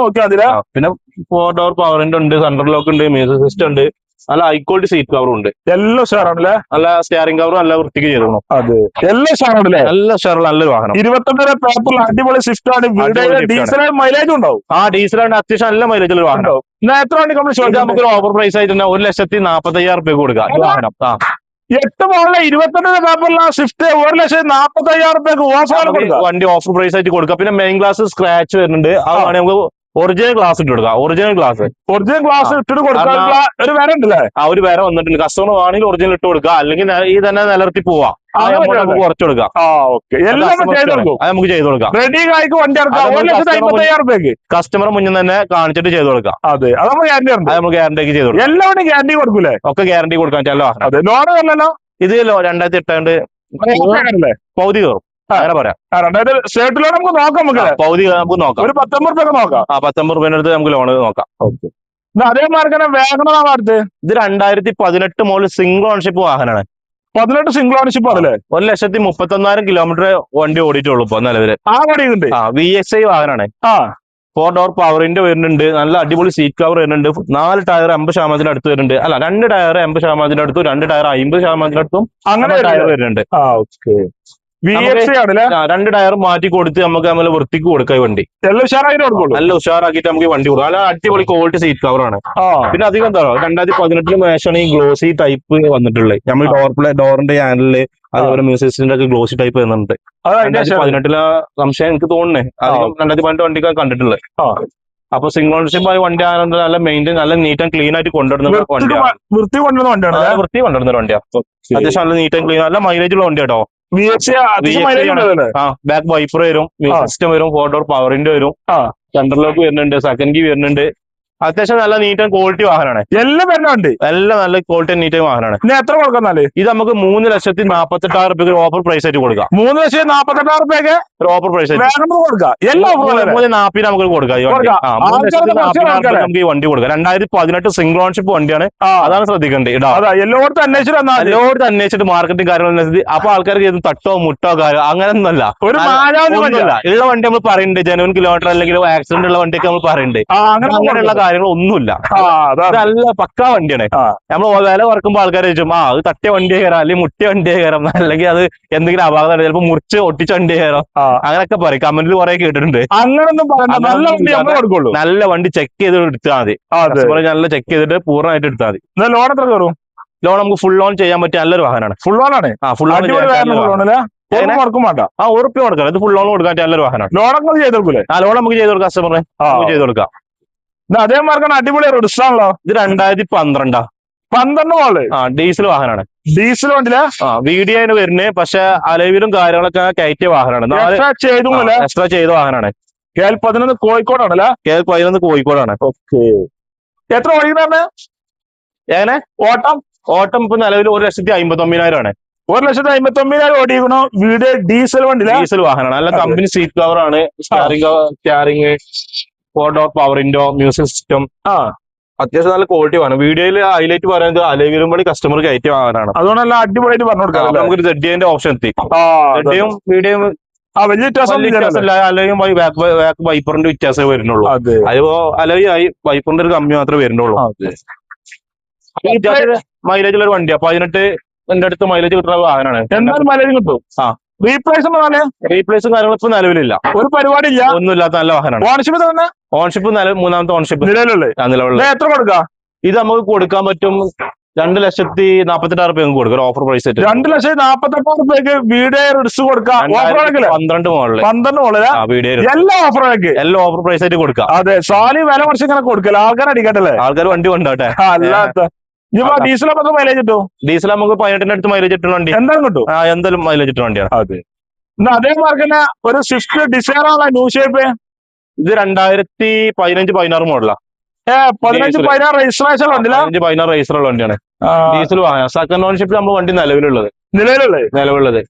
നോക്കിയാൽ അതിൽ പിന്നെ ഫോർ ഡോർ പവറിന്റെ ഉണ്ട് സെൻട്രൽ ലോക്ക് ഉണ്ട് മ്യൂസിക് സിസ്റ്റം ഉണ്ട്. നല്ല ഹൈ ക്വാളിറ്റി സീറ്റ് കവറും ഉണ്ട്. എല്ലാം ഷെയറാണല്ലേ നല്ല സ്റ്റിയറിംഗ് കവറും നല്ല വൃത്തിക്ക് ചെയ്തിരുന്നു അതെ. എല്ലാം ഷെയറാണല്ലേ നല്ല ഉഷാറുള്ള നല്ലൊരു വാഹനം. ഇരുപത്തൊന്നര പേപ്പറിൽ അടിപൊളി സ്വിഫ്റ്റ് ആണ്. ഡീസൽ മൈലേജ് ഉണ്ടാവും. ആ ഡീസൽ ആണ് അത്യാവശ്യം നല്ല മൈലേജ് ഉള്ള വാഹനം. എത്ര വണ്ടി നമ്മൾ ചോദിച്ചാൽ നമുക്ക് ഓവർ പ്രൈസ് ആയിട്ട് തന്നെ ഒരു ലക്ഷത്തി നാപ്പത്തി അയ്യായിരം റുപ്യ കൊടുക്കാം. ഈ വാഹനം. ആ. എട്ട് മോളിലെ ഇരുപത്തൊന്നര പേപ്പറിൽ സ്വിഫ്റ്റ് ഒരു ലക്ഷത്തി നാപ്പത്തി അയ്യായിരം റുപ്യക്ക് ഓഫർ വണ്ടി ഓഫർ പ്രൈസ് ആയിട്ട് കൊടുക്കാം. പിന്നെ മെയിൻ ഗ്ലാസ് സ്ക്രാച്ച് വരുന്നുണ്ട്. അതാണ് നമുക്ക് ഒറിജിനൽ ഗ്ലാസ് ഇട്ട് കൊടുക്കാം. Original glass original glass. ഇട്ടിട്ട് കൊടുക്കാൻ ഒരു വില ഉണ്ടല്ലേ? ആ ഒരു വേറെ വന്നിട്ടുണ്ട്. കസ്റ്റമർ വേണമെങ്കിൽ ഒറിജിനൽ ഇട്ട് കൊടുക്കുക അല്ലെങ്കിൽ ഈ തന്നെ നിലർത്തി പോവാം. നമുക്ക് കുറച്ച് കൊടുക്കാം. നമുക്ക് ചെയ്ത് കൊടുക്കാം. റെഡി ആയിക്ക് വണ്ടി ഇറക്കാം കസ്റ്റമർ മുന്നിൽ തന്നെ കാണിച്ചിട്ട് ചെയ്ത് കൊടുക്കാം. അതെ അത് നമ്മൾ ഗ്യാരണ്ടി ഉണ്ട്. അത് നമുക്ക് ഗ്യാരണ്ടി ചെയ്ത് കൊടുക്കാം. എല്ലാ വണ്ടി ഗ്യാരണ്ടി കൊടുക്കൂലേ? ഒക്കെ ഗ്യാരണ്ടി കൊടുക്കാൻ ചില വാഹനം അതെ ലോൺ അല്ലല്ലോ ഇത് രണ്ടായിരത്തി എട്ടാണ്ട് പൗതി കയറും അങ്ങനെ പറയാം. രണ്ടായിരത്തി സ്റ്റേറ്റ് ലോൺ നമുക്ക് നോക്കാം നമുക്ക് പൗതി നമുക്ക് നോക്കാം. ഒരു പത്തൊമ്പത് രൂപ നോക്കാം. ആ പത്തൊമ്പത് റുപ്യേന്റെ അടുത്ത് നമുക്ക് ലോൺ നോക്കാം. ഓക്കെ. അതേ മാർക്ക് തന്നെ വേഗം അടുത്ത് ഇത് രണ്ടായിരത്തി പതിനെട്ട് മുതൽ സിംഗിൾ ഓൺഷിപ്പ് വാഹനമാണ് പതിനെട്ട് സിംഗിൾ ഓണർഷിപ്പ് ആണല്ലേ? ഒരു ലക്ഷത്തി മുപ്പത്തൊന്നായിരം കിലോമീറ്റർ വണ്ടി ഓടിയിട്ടുള്ളൂ ഇപ്പൊ നിലവിൽ ആ വണ്ടി ഉണ്ട് ആ വി എസ് ഐ വാഹനമാണ് ആ. ഫോർ ഡോർ പവറിന്റെ വരുന്നുണ്ട്. നല്ല അടിപൊളി സീറ്റ് കവർ വരുന്നുണ്ട്. നാല് ടയർ അമ്പത് ശതമാനത്തിന്റെ അടുത്ത് വരുന്നുണ്ട്. അല്ല രണ്ട് ടയർ എൺപത് ശതമാനത്തിന്റെ അടുത്തും രണ്ട് ടയർ അമ്പത് ശതമാനത്തിന്റെ അടുത്തും അങ്ങനെ ടയർ വരുന്നുണ്ട്. രണ്ട് ടയർ മാറ്റി കൊടുത്ത് നമുക്ക് നമ്മൾ വൃത്തിക്ക് കൊടുക്കാം ഈ വണ്ടി. നല്ല കൊടുക്കുള്ളൂ. നല്ല ഉഷാറാക്കിയിട്ട് നമുക്ക് വണ്ടി കൊടുക്കാം. നല്ല അടിപൊളി ക്വാളിറ്റി സീറ്റ് കവർ ആണ്. പിന്നെ അധികം എന്താ രണ്ടായിരത്തി പതിനെട്ടിന് ശേഷമാണ് ഈ ഗ്ലോസി ടൈപ്പ് വന്നിട്ടുള്ളത്. നമ്മൾ ഡോർ പ്ലേ ഡോറിന്റെ ഹാൻഡിൽ അതേപോലെ മ്യൂസിയസിന്റെ ഒക്കെ ഗ്ലോസി ടൈപ്പ് വരുന്നുണ്ട്. അതിന്റെ രണ്ടായിരത്തി. പതിനെട്ടിലെ സംശയം എനിക്ക് തോന്നുന്നേ. അധികം രണ്ടായിരത്തി പതിനെട്ട് വണ്ടിക്കാണ് കണ്ടിട്ടുള്ളത് അപ്പൊ സിംഗിൾ ഓണർഷിപ്പ് ആയി വണ്ടി ആയതുകൊണ്ട് നല്ല മെയിന്റെയിൻ നല്ല നീറ്റ് ആൻഡ് ക്ലീൻ ആയിട്ട് കൊണ്ടുവരുന്ന വണ്ടിയാണ്. വൃത്തി കൊണ്ടുവന്ന വണ്ടിയാണ് വൃത്തി കൊണ്ടുവരുന്ന വണ്ടിയാണ് അത്യാവശ്യം നല്ല നീറ്റ് ആൻഡ് ക്ലീൻ നല്ല മൈലേജ് ഉള്ള വണ്ടി കേട്ടോ വി ബാക്ക് വൈപ്പർ വരും സിസ്റ്റം വരും ഫോർ ഡോർ പവറിന്റെ വരും. സെൻട്രൽ ലോക്ക് വരുന്നുണ്ട് സെക്കൻഡ് കീ വരുന്നുണ്ട്. അത്യാവശ്യം നല്ല നീറ്റ് ആൻഡ് ക്വാളിറ്റി വാഹനമാണ്. എല്ലാം വരുന്നുണ്ട് എല്ലാം നല്ല ക്വാളിറ്റി നീറ്റ് വാഹനമാണ്. ഇനി എത്ര കൊടുക്കുന്നാൽ ഇത് നമുക്ക് മൂന്ന് ലക്ഷത്തി നാപ്പത്തെട്ടായിരം റുപ്യക്ക് ഓഫർ പ്രൈസ് ആയിട്ട് കൊടുക്കാം. മൂന്ന് ലക്ഷത്തി നാപ്പത്തെട്ടായിരം റുപ്യക്ക് ഒരു ഓഫർ പ്രൈസ് മൂന്ന് നാപ്പിന് നമുക്ക് കൊടുക്കാം. നമുക്ക് ഈ വണ്ടി കൊടുക്കാം. രണ്ടായിരത്തി പതിനെട്ട് സിംഗിൾ ഓൺഷിപ്പ് വണ്ടിയാണ്. അതാണ് ശ്രദ്ധിക്കേണ്ടത്. എല്ലായിടത്തും അന്വേഷിച്ചിട്ട്. എല്ലായിടത്തും അന്വേഷിച്ചിട്ട് മാർക്കറ്റിംഗ് കാര്യങ്ങളും അപ്പൊ ആൾക്കാർക്ക് ഏത് തട്ടോ മുട്ടോ കാര്യം അങ്ങനെയൊന്നുമല്ല ഒരു. ഉള്ള വണ്ടി നമ്മൾ പറയുന്നുണ്ട്. ജനുവൻ കിലോമീറ്റർ അല്ലെങ്കിൽ ആക്സിഡന്റ് ഉള്ള വണ്ടിയൊക്കെ നമ്മൾ പറയുന്നുണ്ട്. ആ അങ്ങനെ കാര്യങ്ങൾ ഒന്നുമില്ല. നല്ല പക്കാ വണ്ടിയാണ്. നമ്മൾ വില കുറക്കുമ്പോൾ ആൾക്കാർ ചോദിച്ചു ആ അത് തട്ടിയ വണ്ടിയെ കയറാം അല്ലെങ്കിൽ മുട്ടിയ വണ്ടിയെ കയറാം അല്ലെങ്കിൽ അത് എന്തെങ്കിലും അപാകത ചിലപ്പോൾ മുറിച്ച് ഒട്ടിച്ച വണ്ടിയെ കയറാം. ആ. അങ്ങനെയൊക്കെ പറയും. കമന്റിൽ കുറെ കേട്ടിട്ടുണ്ട്. അങ്ങനൊന്നും നല്ല വണ്ടി കൊടുക്കുള്ളൂ. നല്ല വണ്ടി ചെക്ക് ചെയ്ത് എടുത്താൽ മതി. നല്ല ചെക്ക് ചെയ്തിട്ട് പൂർണമായിട്ട് എടുത്താൽ മതി. ലോൺ എത്ര കയറും? ലോൺ നമുക്ക് ഫുൾ ഓൺ ചെയ്യാൻ പറ്റിയ നല്ലൊരു വാഹനമാണ് ഫുൾ ലോൺ ആണ്? ആ ഫുൾ ഓൺ ആ ഉറപ്പ് കൊടുക്കാം ഇത് ഫുൾ ഓൺ കൊടുക്കാൻ നല്ലൊരു വാഹനമാണ് ലോണൊക്കെ ചെയ്ത് കൊടുക്കൂലേ? ആ ലോൺ നമുക്ക് ചെയ്ത് കൊടുക്കാം കസ്റ്റമറിന് ആ. നമുക്ക് ചെയ്ത് കൊടുക്കാം. അതേ മാർക്കാണ് അടിപൊളി റെഡിസ്റ്റാണല്ലോ ഇത് രണ്ടായിരത്തി പന്ത്രണ്ടാ പന്ത്രണ്ട് മോൾ ആ ഡീസൽ വാഹനമാണ് ഡീസൽ വണ്ടില ആ വീഡിയോന് വരുന്നത് പക്ഷെ അലവിലും കാര്യങ്ങളൊക്കെ കയറ്റിയ വാഹനമാണ് എക്സ്ട്രാ ചെയ്തുമില്ല എക്സ്ട്രാ ചെയ്ത വാഹനമാണ് കെ എൽ പതിനൊന്ന് കോഴിക്കോടാണല്ലേ? കെ പതിനൊന്ന് കോഴിക്കോടാണ്. ഓക്കെ. എത്ര ഓടിക്കുന്നേ എങ്ങനെ? ഓട്ടം? ഓട്ടം ഇപ്പൊ നിലവിൽ ഒരു ലക്ഷത്തി അമ്പത്തി ഒമ്പതിനായിരം ആണ്. ഒരു ലക്ഷത്തി അമ്പത്തി ഒമ്പതിനായിരം ഓടിക്കണോ വീട് ഡീസൽ വണ്ടില ഡീസൽ വാഹനമാണ് അല്ല കമ്പനി സീറ്റ് കവർ ആണ്. Steering steering four door power window music system ആ അത്യാവശ്യം നല്ല ക്വാളിറ്റി വേണം. വീഡിയോയിൽ ഹൈലൈറ്റ് പറയുന്നത് അലവിലും കൂടി കസ്റ്റമർ കയറ്റി വാങ്ങാനാണ് അതുകൊണ്ടല്ല അടിപൊളിയായിട്ട് പറഞ്ഞു കൊടുക്കാം നമുക്ക് ജെഡിന്റെ ഓപ്ഷൻ എത്തി. ജെഡിയും വീഡിയോയും ആ വലിയ വ്യത്യാസം അല്ലെങ്കിൽ വൈപ്പറിന്റെ വ്യത്യാസമേ വരുന്നുള്ളൂ. അതെ. അതിപ്പോ അല്ലെങ്കിൽ ആയി വൈപ്പറിന്റെ ഒരു കമ്മി മാത്രമേ വരുന്നുള്ളൂ. മൈലേജ് ഉള്ള ഒരു വണ്ടിയാ പതിനെട്ട് എന്റെ അടുത്ത് മൈലേജ് കിട്ടുന്ന വാഹനമാണ്. എന്നാലും മൈലേജ് കിട്ടും. ആ. റീപ്ലേസ് റീപ്ലേസും കാര്യങ്ങളും ഇപ്പൊ നിലവിലില്ല. ഒരു പരിപാടി ഇല്ല ഒന്നുമില്ലാത്ത നല്ല വാഹനമാണ്. ഓണർഷിപ്പ് തന്നെ ഓൺഷിപ്പ് മൂന്നാമത്തെ ഓൺഷിപ്പ് നിലവിലുള്ള എത്ര കൊടുക്കാം? ഇത് നമുക്ക് കൊടുക്കാൻ പറ്റും രണ്ട് ലക്ഷത്തി നാപ്പത്തെട്ടായിരം റുപ്യ കൊടുക്കാം ഓഫർ പ്രൈസ് രണ്ട് ലക്ഷത്തി നാപ്പത്തെട്ടായിരം റുപ്യക്ക് വീഡിയോ റിസ് കൊടുക്കാം? പന്ത്രണ്ട് മുകളിൽ പന്ത്രണ്ട് വീഡിയോ എല്ലാ ഓഫർ ആക്കി എല്ലാം ഓഫർ പ്രൈസ് ആയിട്ട് കൊടുക്കാം. അതെ സാലി വില കുറച്ച് ഇങ്ങനെ കൊടുക്കല്ലേ ആൾക്കാർ അടിക്കട്ടല്ലേ ആൾക്കാർ വണ്ടി കൊണ്ടോട്ടെ. അല്ലാത്ത. ഡീസൽ മൈലേജ് കിട്ടും ഡീസൽ നമുക്ക് പതിനെട്ടിന്റെ അടുത്ത് മൈലേജ് കിട്ടുന്ന വണ്ടി. എന്തായാലും കിട്ടും. ആ എന്തായാലും മൈലേജ് കിട്ടുന്ന വണ്ടിയാണ്. അതെ. എന്നാ അതേ മാർക്കിന് ഒരു സ്വിഫ്റ്റ് ഡിസൈർ ആണ് ന്യൂ ഷേപ്പ് ഇത് രണ്ടായിരത്തി പതിനഞ്ച് പതിനാറ് മോഡലാ പതിനഞ്ച്. പതിനാറ് രജിസ്ട്രേഷൻ പതിനഞ്ച് പതിനാറ് രജിസ്റ്ററുള്ള വണ്ടിയാണ്. ഡീസൽ വാങ്ങാം. സെക്കൻഡ് ഓൺഷിപ്പിൽ നമ്മൾ വണ്ടി നിലവിലുള്ളത്. നിലവിലുള്ളത്? നിലവിലുള്ളത്.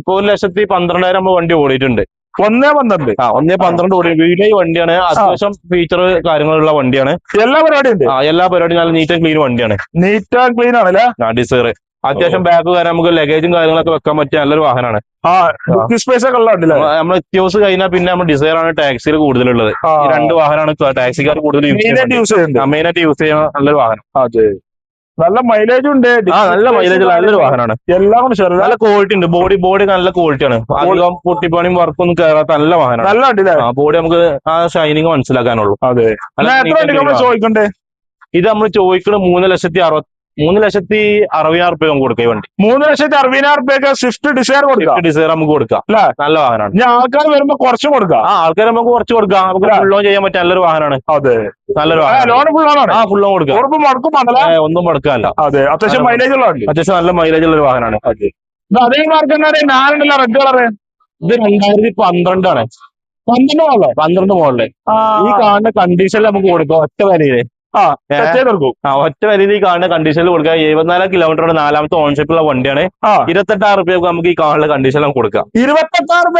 ഇപ്പൊ ഒരു ലക്ഷത്തി പന്ത്രണ്ടായിരം നമ്മൾ വണ്ടി ഓടിയിട്ടുണ്ട്. ഒന്നേ പന്ത്രണ്ട്. ആ ഒന്നേ പന്ത്രണ്ട് ഓടി. വീഡിയോ വണ്ടിയാണ്. അത്യാവശ്യം ഫീച്ചർ കാര്യങ്ങളുള്ള വണ്ടിയാണ്. എല്ലാ പരിപാടിയും ആ എല്ലാ പരിപാടിയും നല്ല നീറ്റ് ആൻഡ് ക്ലീൻ വണ്ടിയാണ്. നീറ്റ് ആൻഡ് ക്ലീൻ ആണല്ലേ? ആ ഡിസൈർ അത്യാവശ്യം ബാഗ് കാര്യം നമുക്ക് ലഗേജും കാര്യങ്ങളൊക്കെ വെക്കാൻ പറ്റിയ നല്ലൊരു വാഹനമാണ് സ്പേസ് ഒക്കെ ഉള്ള നമ്മൾ എത്തിയോസ് കഴിഞ്ഞാൽ പിന്നെ നമ്മൾ ഡിസൈർ ആണ് ടാക്സിയിൽ കൂടുതലുള്ളത്. ഈ രണ്ട് വാഹനമാണ് ടാക്സിക്കാർ കൂടുതൽ യൂസ് മെയിൻ ചെയ്യുന്നത്. യൂസ് മെയിൻ ആയിട്ട് യൂസ് ചെയ്യുന്ന നല്ലൊരു വാഹനം. നല്ല മൈലേജ് ഉണ്ട്. ആ നല്ല മൈലേജ് നല്ലൊരു വാഹനമാണ് എല്ലാം കൊണ്ട് നല്ല ക്വാളിറ്റി ഉണ്ട്. ബോഡി ബോഡി നല്ല ക്വാളിറ്റിയാണ് അധികം പൊട്ടിപ്പണിയും വർക്കൊന്നും കയറാത്ത നല്ല വാഹനമാണ് നല്ല ആ ബോഡി നമുക്ക് ആ ഷൈനിങ് മനസ്സിലാക്കാനുള്ളൂ. അതെ. ചോദിക്കണ്ടേ? ഇത് നമ്മൾ ചോദിക്കുന്നത് മൂന്ന് ലക്ഷത്തി അറുപത്തി മൂന്ന് ലക്ഷത്തി അറുപതിനായിരം രൂപ നമുക്ക് കൊടുക്കുക ഈ വണ്ടി. മൂന്ന് ലക്ഷത്തി അറുപതിനായിരം രൂപ സ്വിഫ്റ്റ് ഡിസൈർ കൊടുക്കാം. ഡിസൈർ നമുക്ക് കൊടുക്കാം. അല്ലേ? നല്ല വാഹനമാണ്. ഞാൻ ആൾക്കാർ വരുമ്പോ കുറച്ച് കൊടുക്കാം. ആ ആൾക്കാർ നമുക്ക് കുറച്ച് കൊടുക്കാം. നമുക്ക് ഫുൾ ലോൺ ചെയ്യാൻ പറ്റിയ നല്ലൊരു വാഹനമാണ്. അതെ. നല്ലൊരു ലോൺ ഫുൾ ലോൺ ആ ഫുൾ ലോൺ കൊടുക്കാം. ഉറപ്പ് മുടക്കും ഒന്നും മുടക്കാല്ല അതെ. അത്യാവശ്യം മൈലേജ് ഉള്ള വണ്ടി. അത്യാവശ്യം നല്ല മൈലേജ് ഉള്ള ഒരു വാഹനമാണ്. അതേ. മാർക്ക് ഞാനുണ്ടല്ലോ നാലുണ്ടല്ലോ റെഡ് കളറ് ഇത് രണ്ടായിരത്തി പന്ത്രണ്ടാണ്. പന്ത്രണ്ട് മോളെ പന്ത്രണ്ട് മോഡൽ. ഈ കാണുന്ന കണ്ടീഷനിൽ നമുക്ക് കൊടുക്കാം. ഒറ്റ വരിയിൽ ആ ഒറ്റ വരിയിൽ ഈ കാണുന്ന കണ്ടീഷനിൽ കൊടുക്കുക. എഴുപത്തിനാല് കിലോമീറ്ററുടെ നാലാമത്തെ ഓൺഷിപ്പുള്ള വണ്ടിയാണ്. ഇരുപത്തെട്ടായിരം റുപ്യ നമുക്ക് ഈ കാണുന്ന കണ്ടീഷനിൽ കൊടുക്കാം. ഇരുപത്തെട്ടായിരം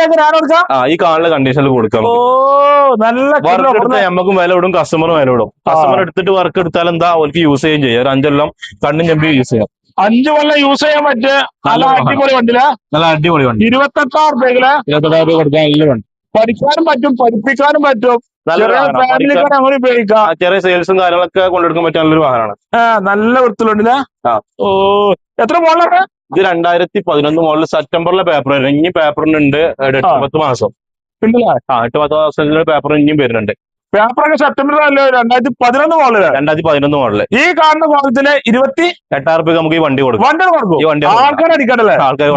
ആ ഈ കാണുന്ന കണ്ടീഷനിൽ കൊടുക്കാം ഓ നല്ല വർക്ക് കിലോ എടുത്താൽ നമുക്കും വില ഇടും കസ്റ്റമറും വില ഇടും. കസ്റ്റമർ എടുത്തിട്ട് വർക്ക് എടുത്താൽ എന്താ? അവർക്ക് യൂസ് ചെയ്യുകയും ചെയ്യാം. ഒരു അഞ്ചെല്ലാം കണ്ണും ചെമ്പി യൂസ് ചെയ്യാം. അഞ്ചു കൊല്ലം യൂസ് ചെയ്യാൻ പറ്റിയ നല്ല അടിപൊളി വണ്ടിയില? നല്ല അടിപൊളി വണ്ടി. ഇരുപത്തെട്ടായിരം റുപ്യക്കിൽ ഇരുപത്തെട്ടായിരം രൂപ കൊടുക്കാൻ നല്ല വണ്ടി. പഠിക്കാനും പറ്റും പഠിപ്പിക്കാനും പറ്റും. ചെറിയ സെയിൽസും കാര്യങ്ങളൊക്കെ കൊണ്ടെടുക്കാൻ പറ്റിയ നല്ലൊരു വാഹനമാണ്. നല്ല വൃത്തിലുണ്ടല്ലേ ഓ എത്ര മോഡലാണ് ഇത് രണ്ടായിരത്തി പതിനൊന്ന് മോഡൽ സെപ്റ്റംബറിലെ പേപ്പർ ഇനി പേപ്പറിനുണ്ട് എട്ട് പത്ത് മാസം. ഉണ്ടല്ലേ? ആ എട്ട് പത്ത് മാസത്തിന്റെ പേപ്പർ ഇനിയും വരുന്നുണ്ട്. പേപ്പറൊക്കെ സെപ്റ്റംബർ അല്ലേ രണ്ടായിരത്തി പതിനൊന്ന് മോഡൽ. രണ്ടായിരത്തി പതിനൊന്ന് മോഡൽ. ഈ കാണുന്ന കോലത്തിൽ ഇരുപത്തി എട്ടായിരം രൂപ നമുക്ക് ഈ വണ്ടി കൊടുക്കും. വണ്ടി കൊടുക്കും. ആൾക്കാരെ അടിക്കണ്ടല്ലേ? ആൾക്കാർ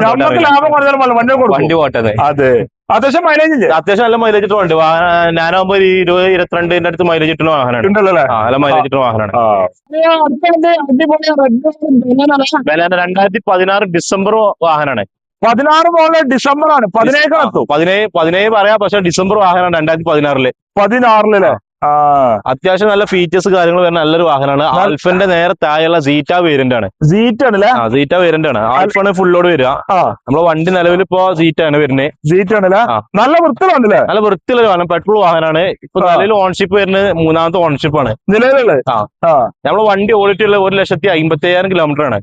ലാഭം കൊടുത്താലും വണ്ടി കൊടുക്കും. വണ്ടി പോട്ടെ അതെ. അത്യാവശ്യം മൈലേജ് ഇല്ലേ? അത്യാവശ്യം നല്ല മൈലേജ് വാ- ഞാനാകുമ്പോ ഒരു ഇരുപത് ഇരുപത്തിരണ്ടിന്റെ അടുത്ത് മൈലേജ് ഇട്ടുള്ള വാഹനമാണ്. ആ നല്ല മൈലേജ് ഇട്ടുള്ള വാഹനമാണ്. രണ്ടായിരത്തി പതിനാറ് ഡിസംബർ വാഹനമാണ്. പതിനാറ് പോലെ ഡിസംബർ ആണ് പതിനേഴ് പതിനേഴ് പതിനേഴ് പറയാം പക്ഷെ ഡിസംബർ വാഹനമാണ് രണ്ടായിരത്തി പതിനാറിൽ പതിനാറിലല്ലേ അത്യാവശ്യം നല്ല ഫീച്ചേഴ്സ് കാര്യങ്ങൾ വരുന്ന നല്ലൊരു വാഹനമാണ്. ആൽഫന്റെ നേരെ താഴെയുള്ള സീറ്റ വേരിയന്റ് ആണ്. സീറ്റ് ആണല്ലേ? സീറ്റ വേരിയന്റ് ആണ്. ആൽഫാണ് ഫുള്ളോട് വരിക. നമ്മളെ വണ്ടി നിലവിൽ ഇപ്പോ സീറ്റ് ആണ് വരുന്നത് സീറ്റ് ആണല്ലേ. നല്ല വൃത്തിയിലാണല്ലേ നല്ല വൃത്തിയുള്ള വാഹനം. പെട്രോൾ വാഹനമാണ്. ഇപ്പൊ. നിലവിൽ ഓൺഷിപ്പ് വരുന്നത് മൂന്നാമത്തെ ഓൺഷിപ്പ് ആണ്. നിലവിലുള്ള നമ്മളെ വണ്ടി ഓടിട്ടുള്ള ഒരു ലക്ഷത്തി അമ്പത്തി അയ്യായിരം കിലോമീറ്റർ ആണ്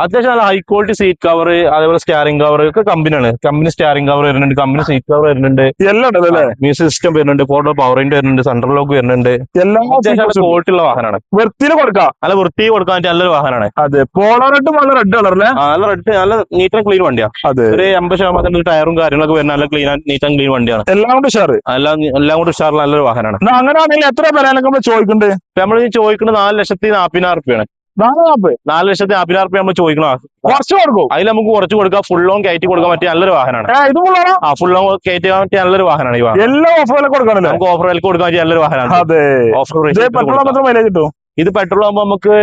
അത്യാവശ്യം നല്ല ഹൈ ക്വാളിറ്റി സീറ്റ് കവർ അതേപോലെ സ്റ്റാറിംഗ് കവർ ഒക്കെ കമ്പനിയാണ് കമ്പനി സ്റ്റാറിംഗ് കവർ വരുന്നുണ്ട് കമ്പനി സീറ്റ് കവർ വരുന്നുണ്ട്. എല്ലാം ഉണ്ടല്ലോ? മ്യൂസിക് സിസ്റ്റം വരുന്നുണ്ട് ഫോട്ടോ പവറിന്റെ വരുന്നുണ്ട് സെൻട്രൽ ലോക്ക് വരുന്നുണ്ട്. എല്ലാം ക്വാളിറ്റി ഉള്ള വാഹനമാണ്. വൃത്തിയിൽ കൊടുക്കാം. നല്ല വൃത്തി കൊടുക്കാൻ പറ്റിയ നല്ലൊരു വാഹനമാണ്. അതെ പോളോ റെഡ് നല്ല റെഡ് കളറല്ലേ നല്ല റെഡ് നല്ല നീറ്റ് ആൻഡ് ക്ലീൻ വണ്ടിയാണ് അതെ. ഒരു എൺപത് ശതമാനത്തിന്റെ ടയറും കാര്യങ്ങളൊക്കെ വരുന്ന നല്ല ക്ലീൻ നീറ്റ് ആൻഡ് ക്ലീൻ വണ്ടിയാണ്. എല്ലാം കൊണ്ട് ഷാർ എല്ലാം എല്ലാം കൂടി ഷാർ നല്ലൊരു വാഹനമാണ്. അങ്ങനെ അങ്ങനെയാണെങ്കിൽ എത്ര നമ്മൾ ചോദിക്കുന്നുണ്ട് നമ്മൾ ചോദിക്കുന്നത് നാല് ലക്ഷത്തി നാപ്പതിനായിരം റുപ്യാണ്. നാല് നാപ്പ് നാല് ലക്ഷത്തി നാപ്പതിനായിരം റുപ്യ നമ്മൾ ചോദിക്കണം? കുറച്ച് കൊടുക്കും. അതിൽ നമുക്ക് കുറച്ച് കൊടുക്കാം. ഫുൾ ലോൺ കയറ്റി കൊടുക്കാൻ പറ്റിയ നല്ലൊരു വാഹനമാണ് ഇത് ആ ഫുൾ ലോൺ കയറ്റി പറ്റിയ നല്ലൊരു വാഹനമാണ് ഈ വാഹനം. എല്ലാ ഓഫറിലും കൊടുക്കണല്ലേ? നമുക്ക് ഓഫർ വിലക്ക് കൊടുക്കാൻ പറ്റിയ നല്ലൊരു വാഹനമാണ് അതെ. ഓഫർ മൈലേജ് കിട്ടും. ഇത് പെട്രോൾ ആകുമ്പോൾ നമുക്ക്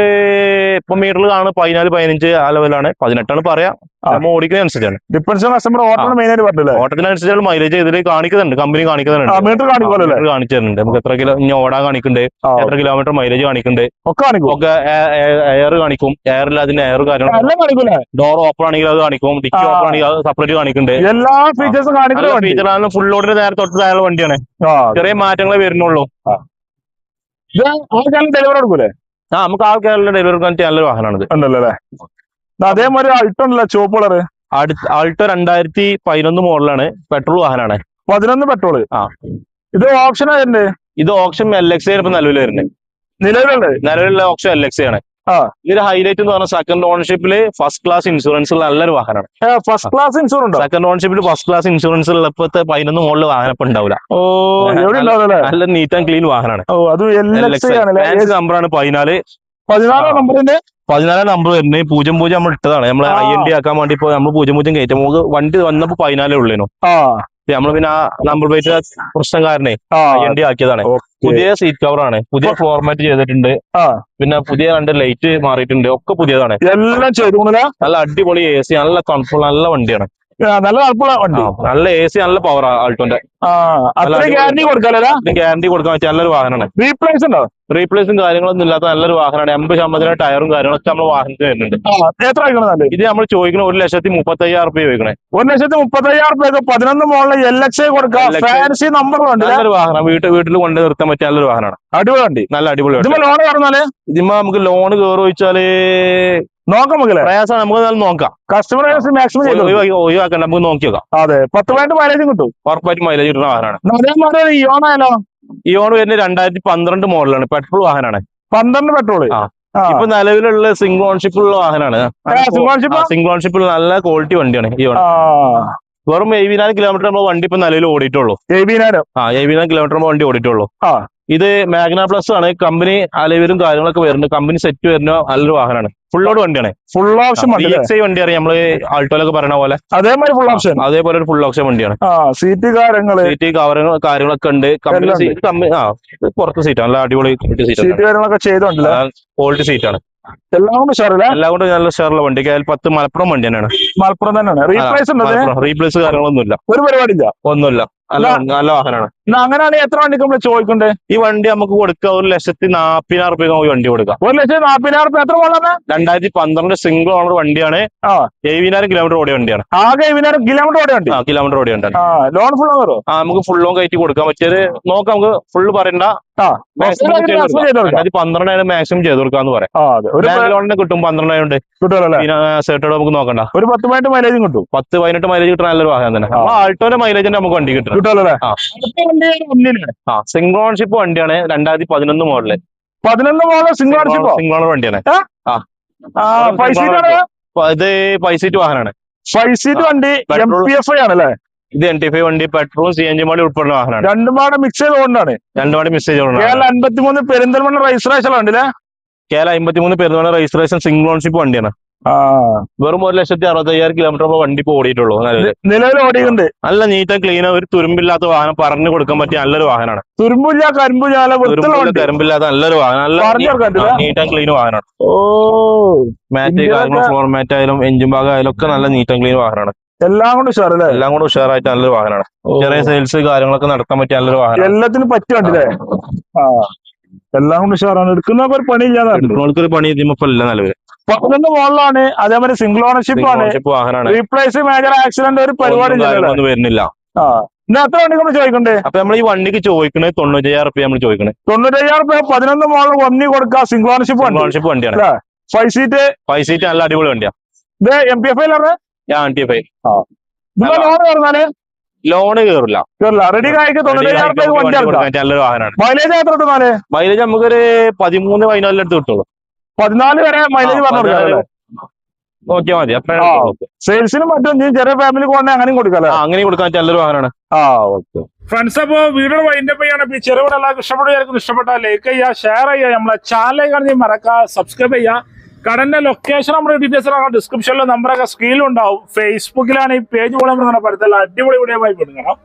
ഇപ്പൊ മീറ്ററിൽ കാണും പതിനാല് പതിനഞ്ച് ആ ലെവലാണ് പതിനെട്ടാണ് പറയാം. നമ്മൾ ഓടിക്കുന്നതനുസരിച്ചാണ് ഡിപ്പെൻഷൻ കസ്റ്റമർ ഓട്ടം മെയിൻ ആയിട്ട് പറഞ്ഞില്ലേ? ഓട്ടത്തിനനുസരിച്ചുള്ള മൈലേജ് ഇതിൽ കാണിക്കുന്നുണ്ട്. കമ്പനി കാണിക്കുന്നുണ്ട്. കാണിച്ചു തരുന്നുണ്ട് നമുക്ക് എത്ര കിലോ ഇനി ഓടാൻ കാണിക്കുന്നുണ്ട്. എത്ര കിലോമീറ്റർ മൈലേജ് കാണിക്കുന്നുണ്ട്. ഒക്കെ കാണിക്കും. ഒക്കെ എയർ കാണിക്കും. എയറിൽ അതിന്റെ എയർ കാര്യങ്ങൾ കാണിക്കൂലേ? ഡോർ ഓപ്പൺ ആണെങ്കിൽ അത് കാണിക്കും. ഡിക്കി ഓപ്പൺ ആണെങ്കിൽ അത് സെപ്പറേറ്റ് കാണിക്കുന്നുണ്ട്. എല്ലാ ഫീച്ചേഴ്സും ഫീച്ചർ ആണ് ഫുൾ ലോഡിന് നേരെ തൊട്ട് താഴെ വണ്ടിയാണ്. ചെറിയ മാറ്റങ്ങളെ വരുന്നുള്ളൂ. ഇത് ഡെലിവറി കൊടുക്കൂലേ? ആ നമുക്ക് ആൾക്കാരുടെ ഡെലിവറി കൊടുക്കാൻ പറ്റിയ നല്ലൊരു വാഹനമാണിത്. ഉണ്ടല്ലോ അല്ലേ? അതേമാതിരി അൾട്ടോ ഉണ്ടല്ലോ ചുവപ്പ് കളറ് അടുത്ത ആൾട്ടോ രണ്ടായിരത്തി പതിനൊന്ന് മോഡലാണ് പെട്രോൾ വാഹനമാണ്. പതിനൊന്ന് പെട്രോൾ ആ. ഇത് ഓപ്ഷൻ ആയിട്ടുണ്ട് ഇത് ഓപ്ഷൻ എൽ എക്സ് ഇപ്പൊ നിലവിൽ വരുന്നത് നിലവിലുണ്ട്? നിലവിലുള്ള ഓപ്ഷൻ എൽ എക്സ് ആണ്. ആ. ഇതിന്റെ ഹൈലൈറ്റ് എന്ന് പറഞ്ഞാൽ സെക്കൻഡ് ഓണർഷിപ്പിൽ ഫസ്റ്റ് ക്ലാസ് ഇൻഷുറൻസ് ഉള്ള നല്ലൊരു വാഹനമാണ് ഫസ്റ്റ് ക്ലാസ് ഇൻഷുറൻസ് സെക്കൻഡ് ഓണർഷിപ്പിൽ ഫസ്റ്റ് ക്ലാസ് ഇൻഷുറൻസ് ഉള്ളപ്പോഴത്തെ പതിനൊന്ന് മുകളിൽ വാഹനം ഇപ്പൊ ഉണ്ടാവില്ല ഓ എവിടെ ഉണ്ടാവല്ലേ നല്ല നീറ്റ് ആൻഡ് ക്ലീൻ വാഹനമാണ് നമ്പറാണ് പതിനാല്. പതിനാലാം നമ്പറിന്റെ പതിനാലാം നമ്പർ വരുന്നത് പൂജ്യം പൂജ്യം നമ്മൾ ഇട്ടതാണ്. നമ്മൾ. ഐ എൻ ഡി ആക്കാൻ വേണ്ടി ഇപ്പൊ നമ്മൾ പൂജ്യം പൂജ്യം കയറ്റും. നമുക്ക് വണ്ടി വന്നപ്പോ പതിനാലേ ഉള്ളേനു. ആ. നമ്മൾ പിന്നെ ആ നമ്പർ പ്ലേറ്റ് പ്രശ്നം കാരണേ ഡി ആക്കിയതാണ്. പുതിയ സീറ്റ് കവർ ആണ്. പുതിയ ഫോർമാറ്റ് ചെയ്തിട്ടുണ്ട്. പിന്നെ പുതിയ രണ്ട് ലൈറ്റ് മാറിയിട്ടുണ്ട്. ഒക്കെ പുതിയതാണ്. എല്ലാം നല്ല അടിപൊളി എ സി നല്ല കംഫർട്ട് നല്ല വണ്ടിയാണ്. നല്ല തണുപ്പുള്ള വണ്ടി. നല്ല എ സി നല്ല പവർ ആൾട്ടോന്റെ അത്ര. ഗ്യാരണ്ടി കൊടുക്കാലോ ഗ്യാരണ്ടി കൊടുക്കാൻ പറ്റിയ നല്ലൊരു വാഹനമാണ്. റീപ്ലേസ് ഉണ്ടോ? റീപ്ലേസും കാര്യങ്ങളൊന്നും ഇല്ലാത്ത നല്ലൊരു വാഹനമാണ്. എൺപത് ശതമാനത്തിന് ടയറും കാര്യങ്ങളൊക്കെ നമ്മൾ വാഹനത്തിന് വരുന്നുണ്ട്. എത്ര ഇത് നമ്മൾ ചോദിക്കുന്നത് ഒരു ലക്ഷത്തി മുപ്പത്തി അയ്യായിരം റുപ്യ ചോദിക്കണേ. ഒരു ലക്ഷത്തി മുപ്പത്തി അയ്യായിരം റുപ്യ പതിനൊന്ന് മോളിൽ എൽ എക്സ് കൊടുക്കാം. ഫാൻസി നമ്പർ ഉണ്ട് നല്ലൊരു വാഹനം. വീട്ടിൽ വീട്ടിൽ കൊണ്ട് നിർത്താൻ പറ്റിയ നല്ലൊരു വാഹനമാണ്. അടിപൊളി വണ്ടി. നല്ല അടിപൊളി ലോൺ കയറുന്നാലേ ഇതിമ്മ നമുക്ക് ലോൺ കയറി വെച്ചാൽ നോക്കാം മകളെ പ്രയാസം നമുക്ക് നോക്കാം. കസ്റ്റമർ മാക്സിമം ഒഴിവാക്കണ്ട നമുക്ക് നോക്കി നോക്കാം. അതെ പത്ത് പോയിന്റ് മൈലേജും കിട്ടും. ഉറപ്പായിട്ട് മൈലേജ് കിട്ടുന്ന വാഹനമാണ്. അതേമാതിരി ഇയോണായാലോ ഈ ഓൺ വരുന്നത് രണ്ടായിരത്തി പന്ത്രണ്ട് മോഡലാണ് പെട്രോൾ വാഹനമാണ്. പന്ത്രണ്ട്. ആ. ഇപ്പൊ നിലവിലുള്ള സിംഗിൾ ഓൺഷിപ്പ് ഉള്ള വാഹനമാണ്? സിംഗിൾ ഓൺഷിപ്പിൽ നല്ല ക്വാളിറ്റി വണ്ടിയാണ് ഈ വണ്ടി ആ. വെറും എഴുപതിനായിരം കിലോമീറ്റർ നമ്മൾ വണ്ടി ഇപ്പൊ നിലവിൽ ഓടിയിട്ടുള്ളൂ. എഴുപതിനായിരം? ആ എഴുപതിനായിരം കിലോമീറ്റർ നമ്മൾ വണ്ടി ഓടിയിട്ടുള്ളൂ. ആ. ഇത് മാഗ്ന പ്ലസ് ആണ്. കമ്പനി അലവരും കാര്യങ്ങളൊക്കെ വരുന്നുണ്ട്. കമ്പനി സെറ്റ് വരുന്ന നല്ലൊരു വാഹനമാണ്. ഫുൾ ലോഡ് വണ്ടിയാണ്. ഫുൾ ഓപ്ഷൻ വണ്ടി അറിയാം. നമ്മൾ ആൾട്ടോലൊക്കെ പറയുന്ന പോലെ. അതേമാതിരി ഫുൾ ഓപ്ഷൻ അതേപോലെ ഒരു ഫുൾ ഓപ്ഷൻ വണ്ടിയാണ്. സീറ്റ് കാര്യങ്ങൾ? സീറ്റ് കവറുകൾ കാര്യങ്ങളൊക്കെ ഉണ്ട്. കമ്പനി സീറ്റ് കമ്പനി ആ പുറത്തെ സീറ്റ് നല്ല അടിപൊളി സീറ്റ് കാര്യങ്ങളൊക്കെ ചെയ്തോണ്ടല്ലോ? ക്വാളിറ്റി സീറ്റാണ് ആണ്. എല്ലാം കൊണ്ട് ഉഷാറല്ലേ? എല്ലാം കൊണ്ട് നല്ല ഷെയർ വണ്ടി കയ്യിൽ പത്ത് മലപ്പുറം വണ്ടി തന്നെയാണ്. മലപ്പുറം തന്നെയാണ്. റീപ്ലേസ് റീപ്ലേസ് കാര്യങ്ങളൊന്നുമില്ല. ഒരു പരിപാടിയില്ല. ഒന്നുമില്ല. നല്ല നല്ല വാഹനമാണ്. അങ്ങനെയാണെങ്കിൽ എത്ര വണ്ടിക്ക് നമ്മൾ ചോദിക്കണ്ടേ? ഈ വണ്ടി നമുക്ക് കൊടുക്കുക ഒരു ലക്ഷത്തി നാപ്പതിനായിരം റുപ്യ നമുക്ക് വണ്ടി കൊടുക്കാം. ഒരു ലക്ഷത്തി നാപ്പതിനായിരം റുപ്യ എത്ര പോകണം രണ്ടായിരത്തി പന്ത്രണ്ട് സിംഗിൾ ഓണർ വണ്ടിയാണ്. ആ. എഴുപതിനായിരം കിലോമീറ്റർ ഓടിയ വണ്ടിയാണ്. ആകെ എഴുപതിനായിരം കിലോമീറ്റർ ഓടിയ വണ്ടി? ആ കിലോമീറ്റർ ഓടിയ വണ്ടി ലോൺ ഫുൾ ആണോ ആ നമുക്ക് ഫുൾ ലോൺ കയറ്റി കൊടുക്കാൻ പറ്റിയത് നോക്കാം നമുക്ക് ഫുള്ള് പറയണ്ട. പന്ത്രണ്ടായിരം മാക്സിമം ചെയ്ത് കൊടുക്കാന്ന് പറയാം. ആ ഒരു ബാങ്ക് ലോണിന് കിട്ടും പന്ത്രണ്ടായിരം ഉണ്ട് നമുക്ക് നോക്കണ്ട. ഒരു പത്ത് പതിനെട്ട് മൈലേജും കിട്ടും. പത്ത് പതിനെട്ട് മൈലേജ് കിട്ടുന്ന നല്ലൊരു വാഹനം തന്നെ. ആ. ആൾട്ടോന്റെ മൈലേജ് നമുക്ക് വണ്ടി കിട്ടും കിട്ടുമല്ലോ ആ. സിംഗിൾ ഓൺഷിപ്പ് വണ്ടിയാണ് രണ്ടായിരത്തി പതിനൊന്ന് മോഡൽ പതിനൊന്ന് മോഡൽ സിംഗിൾ ഓണർ വണ്ടിയാണ്. ഇത് ഫൈവ് സീറ്റ് വാഹനമാണ്. ഫൈവ് സീറ്റ് വണ്ടി എം. പി എഫ് ഐ ആണല്ലേ? ഇത് എൻ ടി ഫൈവ് വണ്ടി petrol C N G model ഉൾപ്പെടുന്ന വാഹനമാണ്. രണ്ടു മാഡം മിക്സ് ചെയ്തുകൊണ്ടാണ് രണ്ടു മിക്സ് മെസ്സേജ് കേരള അൻപത്തിമൂന്ന് പെരിന്തൽമണ്ണ രജിസ്ട്രേഷൻ ഉണ്ടല്ലേ കേരള അമ്പത്തിമൂന്ന് പെരുന്നാൾ രജിസ്ട്രേഷൻ സിംഗിൾ ഓൺഷിപ്പ് വണ്ടിയാണ്. വെറും ഒരു ലക്ഷത്തി അറുപത്തയ്യായിരം കിലോമീറ്റർ വണ്ടി ഇപ്പൊ ഓടിയിട്ടുള്ളൂ. നിലവിൽ ഓടിയുണ്ട് നല്ല നീറ്റ് ക്ലീൻ ഒരു തുരുമ്പില്ലാത്ത വാഹനം പറഞ്ഞു കൊടുക്കാൻ പറ്റിയ നല്ലൊരു വാഹനമാണ്. തുരുമ്പില്ല കരിമ്പില്ല തുരുമ്പില്ല നല്ലൊരു വാഹനം. നീറ്റ് ആൻഡ് ക്ലീൻ വാഹനമാണ്. ഓ. മാറ്റ് കാര്യങ്ങളും ഫ്ലോർ മാറ്റ് ആയാലും എഞ്ചിൻ ഭാഗം ആയാലും ഒക്കെ നല്ല നീറ്റ് ആൻഡ് ക്ലീൻ വാഹനമാണ്. എല്ലാം കൊണ്ട് ഉഷാറല്ലേ? എല്ലാം കൂടെ ഉഷാറായിട്ട് നല്ലൊരു വാഹനമാണ്. ചെറിയ സെയിൽസ് കാര്യങ്ങളൊക്കെ നടത്താൻ പറ്റിയ നല്ലൊരു വാഹനം എല്ലാത്തിനും പറ്റുണ്ടല്ലേ എല്ലാം കൊണ്ട് ഉഷാറാണ്. എടുക്കുന്നവർക്ക് ഒരു പണിയില്ലാതെ. എടുക്കുന്നവർക്ക് ഒരു പണി ഇതിപ്പോ ഇല്ല പതിനൊന്ന് മുകളിലാണ് അതേമാതിരി സിംഗിൾ ഓണർഷിപ്പ് ആണ്. റീപ്ലേസ് മേജർ ആക്സിഡന്റ് ഒരു പരിപാടി വരുന്നില്ല. എത്ര വണ്ടി നമ്മൾ ചോദിക്കണ്ടേ? അപ്പൊ നമ്മൾ ഈ വണ്ടിക്ക് ചോദിക്കണേ തൊണ്ണൂറ്റയ്യായിരം റുപ്യ നമ്മൾ ചോദിക്കണേ തൊണ്ണൂറ്റയ്യായിരം രൂപ പതിനൊന്ന് മോളിൽ ഒന്നി കൊടുക്കുക സിംഗിൾ ഓണർഷിപ്പ് വണ്ടി. ഓൺഷിപ്പ് വണ്ടിയാണ്. ഫൈവ് സീറ്റ് ഫൈവ് സീറ്റ് നല്ല അടിപൊളി വണ്ടിയാണ് ഇത് M P F I M T five loan കയറുന്നാൽ? Loan കയറില്ല. റെഡി കായ്ക്ക് തൊണ്ണൂറ്റയ്യായിരം രൂപ വണ്ടി ഇറക്കാം നല്ലൊരു വാഹനമാണ് മൈലേജ് എത്ര കിട്ടുന്നാൽ മൈലേജ് നമുക്കൊരു പതിമൂന്ന് പതിനാലിന് അടുത്ത് കിട്ടുള്ളൂ. പതിനാല് വരെ മൈലേജ് പറഞ്ഞു കൊടുക്കാം നോക്കിയാൽ മതി. സെയിൽസിനും മറ്റും ചെറിയ ഫാമിലി പോകണേ അങ്ങനെയും കൊടുക്കാല്ലേ അങ്ങനെ കൊടുക്കാൻ നല്ലൊരു വാഹനമാണ് ആ ഓക്കെ. ഫ്രണ്ട്സ് അപ്പോ വീഡിയോ വൈൻഡപ്പ് ചെയ്യാണ്. ഇപ്പൊ ഈ ചെറുവിടെ എല്ലാവർക്കും ഇഷ്ടപ്പെടുകയായിരിക്കും ഇഷ്ടപ്പെട്ടാൽ ലൈക്ക് ചെയ്യുക ഷെയർ ചെയ്യുക. നമ്മളെ ചാനൽ കാണുന്ന മറക്കുക സബ്സ്ക്രൈബ് ചെയ്യുക. കടന്റെ ലൊക്കേഷൻ നമ്മുടെ ഡീറ്റെയിൽസ് ഡിസ്ക്രിപ്ഷനിലെ നമ്പറൊക്കെ സ്ക്രീനിലുണ്ടാവും ഫേസ്ബുക്കിലാണ് ഈ പേജ് പോലെ നമ്മുടെ പരത്തല്ല അടിപൊളി വീഡിയോ ആയി കൊടുക്കണം